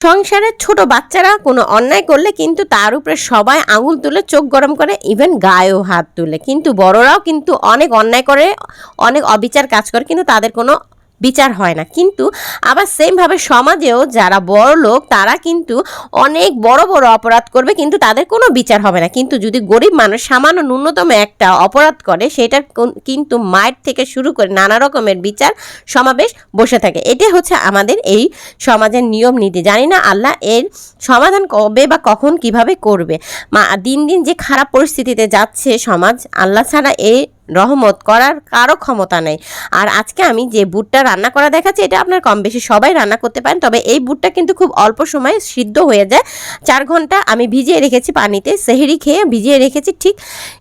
সংসারের ছোট বাচ্চারা কোনো অন্যায় করলে কিন্তু তার উপরে সবাই আঙুল তুলে চোখ গরম করে ইভেন গায়েও হাত তুলে। কিন্তু বড়রাও কিন্তু অনেক অন্যায় করে, অনেক অবিচার কাজ করে, কিন্তু তাদের কোনো বিচার হয় না। কিন্তু আবার সেমভাবে সমাজেও যারা বড় লোক, তারা কিন্তু অনেক বড় বড় অপরাধ করবে, কিন্তু তাদের কোনো বিচার হবে না। কিন্তু যদি গরিব মানুষ সামান্য ন্যূনতম একটা অপরাধ করে সেটা কিন্তু মায়ের থেকে শুরু করে নানা রকমের বিচার সমাবেশ বসে থাকে। এটাই হচ্ছে আমাদের এই সমাজের নিয়ম নীতি। জানি না আল্লাহ এর সমাধান কবে বা কখন কীভাবে করবে। দিন দিন যে খারাপ পরিস্থিতিতে যাচ্ছে সমাজ, আল্লাহ ছাড়া এই রহমত করার কারও ক্ষমতা নেই। আর আজকে আমি যে বুটটা রান্না করা দেখাচ্ছি, এটা আপনার কম বেশি সবাই রান্না করতে পারেন, তবে এই বুটটা কিন্তু খুব অল্প সময়ে সিদ্ধ হয়ে যায়। চার ঘণ্টা আমি ভিজিয়ে রেখেছি পানিতে, সেহেরি খেয়ে ভিজিয়ে রেখেছি, ঠিক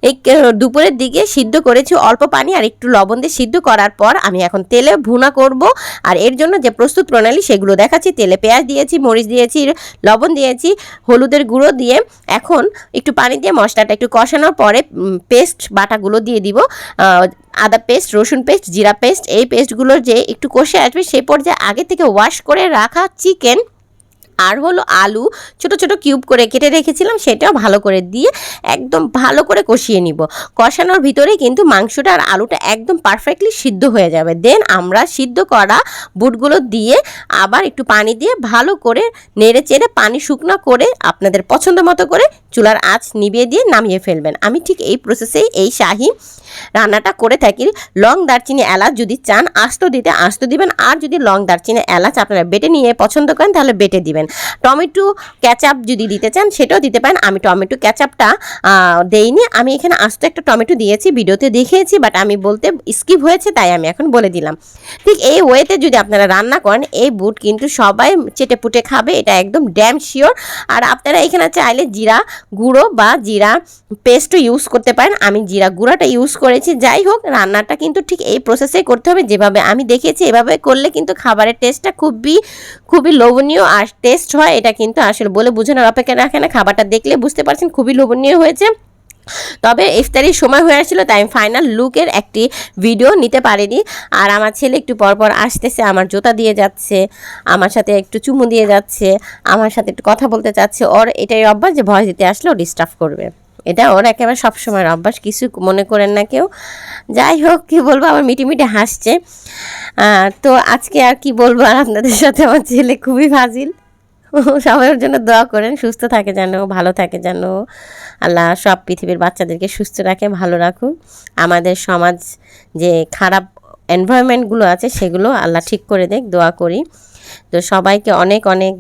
এই দুপুরের দিকে সিদ্ধ করেছি অল্প পানি আর একটু লবণ দিয়ে সিদ্ধ করার পর আমি এখন তেলে ভুনা করব। আর এর জন্য যে প্রস্তুত প্রণালী, সেগুলো দেখাচ্ছি। তেলে পেঁয়াজ দিয়েছি, মরিচ দিয়েছি, লবণ দিয়েছি, হলুদের গুঁড়ো দিয়ে। এখন একটু পানি দিয়ে মশলাটা একটু কষানোর পরে পেস্ট বাটাগুলো দিয়ে দিব। আদা পেস্ট, রসুন পেস্ট, জিরা পেস্ট, এই পেস্টগুলো যে একটু কষে আসবে সেই পর্যায়ে আগে থেকে ওয়াশ করে রাখা চিকেন আর হলো আলু ছোট ছোট কিউব করে কেটে রেখেছিলাম, সেটাও ভালো করে দিয়ে একদম ভালো করে কষিয়ে নিব। কষানোর ভিতরে কিন্তু মাংসটা আর আলুটা একদম পারফেক্টলি সিদ্ধ হয়ে যাবে। দেন আমরা সিদ্ধ করা বুটগুলো দিয়ে আবার একটু পানি দিয়ে ভালো করে নেড়ে চেড়ে পানি শুকনো করে আপনাদের পছন্দ মতো করে চুলার আঁচ নিভিয়ে দিয়ে নামিয়ে ফেলবেন। আমি ঠিক এই প্রসেসেই এই শাহি রান্নাটা করে থাকি। লং দারচিনি এলাচ যদি চান, আস্ত দিতে আস্ত দিবেন। আর যদি লং দারচিনি এলাচ আপনারা বেটে নিয়ে পছন্দ করেন, তাহলে বেটে দিবেন। টমেটো ক্যাচাপ যদি দিতে চান, সেটাও দিতে পারেন। আমি টমেটো ক্যাচাপটা দেইনি। আমি এখানে আস্ত একটা টমেটো দিয়েছি, ভিডিওতে দেখিয়েছি বাট আমি বলতে স্কিপ হয়েছে, তাই আমি এখন বলে দিলাম। ঠিক এই ওয়েতে যদি আপনারা রান্না করেন, এই বুট কিন্তু সবাই চেটে পুটে খাবে, এটা একদম ড্যাম শিওর আর আপনারা এখানে চাইলে জিরা গুঁড়ো বা জিরা পেস্টও ইউজ করতে পারেন। আমি জিরা গুঁড়োটা ইউজ করেছি, যাই হোক, রান্নাটা কিন্তু ঠিক এই প্রসেসেই করতে হবে। যেভাবে আমি দেখেছি, এভাবে করলে কিন্তু খাবারের টেস্টটা খুবই খুবই লোভনীয় আর টেস্ট হয়, এটা কিন্তু আসলে বলে বোঝানোর অপেক্ষা রাখে না, খাবারটা দেখলে বুঝতে পারছেন খুবই লোভনীয় হয়েছে। তবে ইফতারির সময় হয়ে আসছিল, তাই আমি ফাইনাল লুকের একটি ভিডিও নিতে পারিনি। আর আমার ছেলে একটু পরপর আসতেছে, আমার জুতা দিয়ে যাচ্ছে, আমার সাথে একটু চুমু দিয়ে যাচ্ছে, আমার সাথে একটু কথা বলতে চাচ্ছে, ওর এটাই অভ্যাস যে ভয় দিতে আসলে ও ডিস্টার্ব করবে। এটা ওর একেবারে সবসময়ের অভ্যাস, কিছু মনে করেন না কেউ। যাই হোক, কি বলব, আমার মিটি মিটি হাসছে তো আজকে আর কি বলব, আর আপনাদের সাথে আমার ছেলে খুবই ফাজিল। সবাই ওর জন্য দোয়া করেন, সুস্থ থাকে যেন, ভালো থাকে যেন। আল্লাহ সব পৃথিবীর বাচ্চাদেরকে সুস্থ রাখে, ভালো রাখুক। আমাদের সমাজ যে খারাপ এনভায়রনমেন্টগুলো আছে, সেগুলো আল্লাহ ঠিক করে দেখ, দোয়া করি। তো সবাইকে অনেক অনেক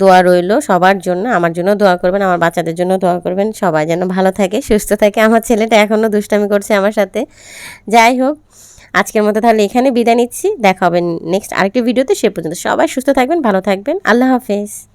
দোয়া রইল সবার জন্য, আমার জন্য দোয়া করবেন, আমার বাচ্চাদের জন্য দোয়া করবেন, সবাই যেন ভালো থাকে, সুস্থ থাকে। আমার ছেলেটা এখনও দুষ্টামি করছে আমার সাথে। যাই হোক, আজকের মতো তাহলে এখানে বিদায় নিচ্ছি, দেখা হবে নেক্সট আরেকটি ভিডিওতে, সে পর্যন্ত সবাই সুস্থ থাকবেন, ভালো থাকবেন, আল্লাহ হাফেজ।